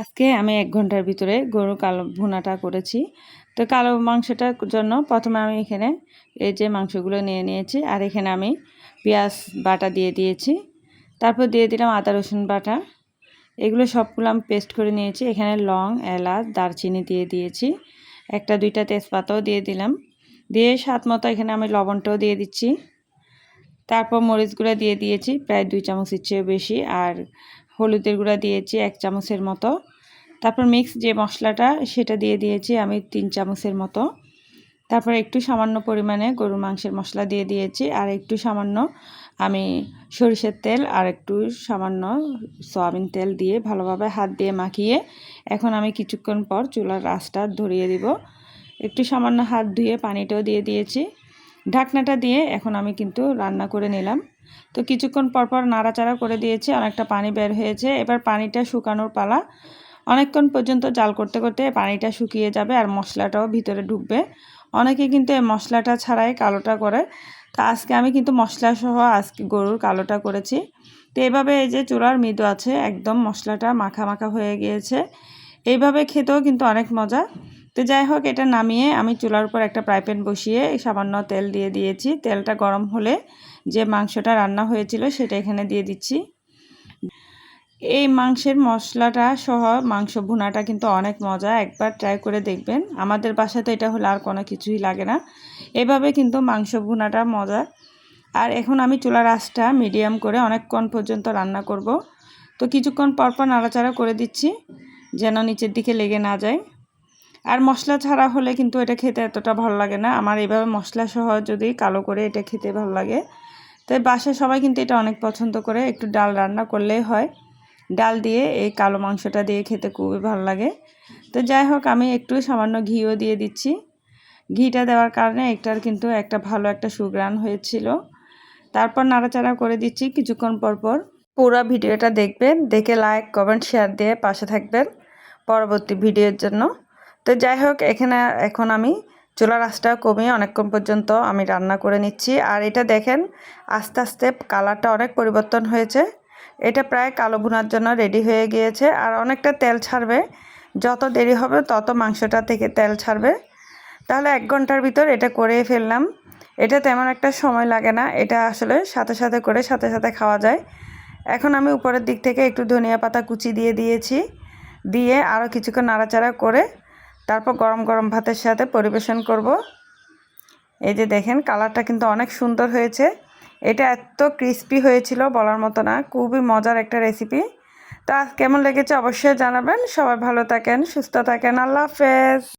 আজকে আমি এক ঘণ্টার ভিতরে গরু কালো ভুনাটা করেছি। তো কালো মাংসটার জন্য প্রথমে আমি এখানে এই যে মাংসগুলো নিয়ে নিয়েছি আর এখানে আমি পেঁয়াজ বাটা দিয়ে দিয়েছি। তারপর দিয়ে দিলাম আদা, রসুন বাটা। এগুলো সবগুলো আমি পেস্ট করে নিয়েছি। এখানে লং, এলাচ, দারচিনি দিয়ে দিয়েছি। একটা, দুইটা তেজপাতাও দিয়ে দিলাম। দিয়ে স্বাদ মতো এখানে আমি লবণটাও দিয়ে দিচ্ছি। তারপর মরিচগুলো দিয়ে দিয়েছি, প্রায় দুই চামচের চেয়েও বেশি। আর হলুদের গুঁড়া দিয়েছি এক চামচের মতো। তারপর মিক্স যে মশলাটা, সেটা দিয়ে দিয়েছি আমি তিন চামচের মতো। তারপর একটু সামান্য পরিমাণে গরুর মাংসের মশলা দিয়ে দিয়েছি, আর একটু সামান্য আমি সরিষার তেল, আর একটু সামান্য সয়াবিন তেল দিয়ে ভালোভাবে হাত দিয়ে মাখিয়ে এখন আমি কিছুক্ষণ পর চুলার রাসটা ধরিয়ে দিব। একটু সামান্য হাত ধুয়ে পানিটাও দিয়ে দিয়েছি। ঢাকনাটা দিয়ে এখন আমি কিন্তু রান্না করে নিলাম। তো কিছুক্ষণ পরপর নাড়াচাড়া করে দিয়েছি, অনেকটা পানি বের হয়েছে। এবার পানিটা শুকানোর পালা। অনেকক্ষণ পর্যন্ত জাল করতে করতে পানিটা শুকিয়ে যাবে আর মশলাটাও ভিতরে ঢুকবে। অনেকে কিন্তু এই মশলাটা ছাড়াই কালোটা করে। তো আজকে আমি কিন্তু মশলা সহ আজকে গরুর কালোটা করেছি। তো এইভাবে এই যে চূড়ার মৃদু আছে, একদম মশলাটা মাখা মাখা হয়ে গিয়েছে। এইভাবে খেতেও কিন্তু অনেক মজা। তো যাই হোক, এটা নামিয়ে আমি চুলার উপর একটা ফ্রাই প্যান বসিয়ে সামান্য তেল দিয়ে দিয়েছি। তেলটা গরম হলে যে মাংসটা রান্না হয়েছিল সেটা এখানে দিয়ে দিচ্ছি। এই মাংসের মশলাটা সহ মাংস ভুনাটা কিন্তু অনেক মজা, একবার ট্রাই করে দেখবেন। আমাদের বাসাতে এটা হলে আর কোনো কিছুই লাগে না। এভাবে কিন্তু মাংস ভুনাটা মজা। আর এখন আমি চুলার আঁচটা মিডিয়াম করে অনেকক্ষণ পর্যন্ত রান্না করব। তো কিছুক্ষণ পরপর নাড়াচাড়া করে দিচ্ছি, যেন নিচের দিকে লেগে না যায়। আর মশলা ছাড়া হলে কিন্তু এটা খেতে এতটা ভালো লাগে না। আমার এভাবে মশলা সহ যদি কালো করে এটা খেতে ভালো লাগে। তাই বাসায় সবাই কিন্তু এটা অনেক পছন্দ করে। একটু ডাল রান্না করলেই হয়। ডাল দিয়ে এই কালো মাংসটা দিয়ে খেতে খুবই ভালো লাগে। তো যাই হোক, আমি একটু সামান্য ঘিও দিয়ে দিচ্ছি। ঘিটা দেওয়ার কারণে একটার কিন্তু একটা ভালো একটা সুগ্রান হয়েছিল। তারপর নাড়াচাড়া করে দিচ্ছি কিছুক্ষণ পর পর। পুরো ভিডিওটা দেখবেন। দেখে লাইক কমেন্ট শেয়ার দিয়ে পাশে থাকবেন। পরবর্তী ভিডিওর জন্য। তো যাই হোক, এখানে এখন আমি চুলার আঁচটা কমিয়ে অনেকক্ষণ পর্যন্ত আমি রান্না করে নিচ্ছি। আর এটা দেখেন, আস্তে আস্তে কালারটা অনেক পরিবর্তন হয়েছে। এটা প্রায় কালো ভুনার জন্য রেডি হয়ে গিয়েছে। আর অনেকটা তেল ছাড়বে। যত দেরি হবে, তত মাংসটা থেকে তেল ছাড়বে। তাহলে এক ঘণ্টার ভিতর এটা করে ফেললাম। এটা তেমন একটা সময় লাগে না। এটা আসলে সাথে সাথে করে সাথে সাথে খাওয়া যায়। এখন আমি উপরের দিক থেকে একটু ধনিয়া পাতা কুচি দিয়ে দিয়েছি। দিয়ে আরও কিছুক্ষণ নাড়াচাড়া করে তারপর গরম গরম ভাতের সাথে পরিবেশন করব। এই যে দেখেন, কালারটা কিন্তু অনেক সুন্দর হয়েছে। এটা এত ক্রিস্পি হয়েছিল বলার মতো না, খুবই মজার একটা রেসিপি তা কেমন লেগেছে অবশ্যই জানাবেন। সবাই ভালো থাকেন, সুস্থ থাকেন। আল্লাহ হাফেজ।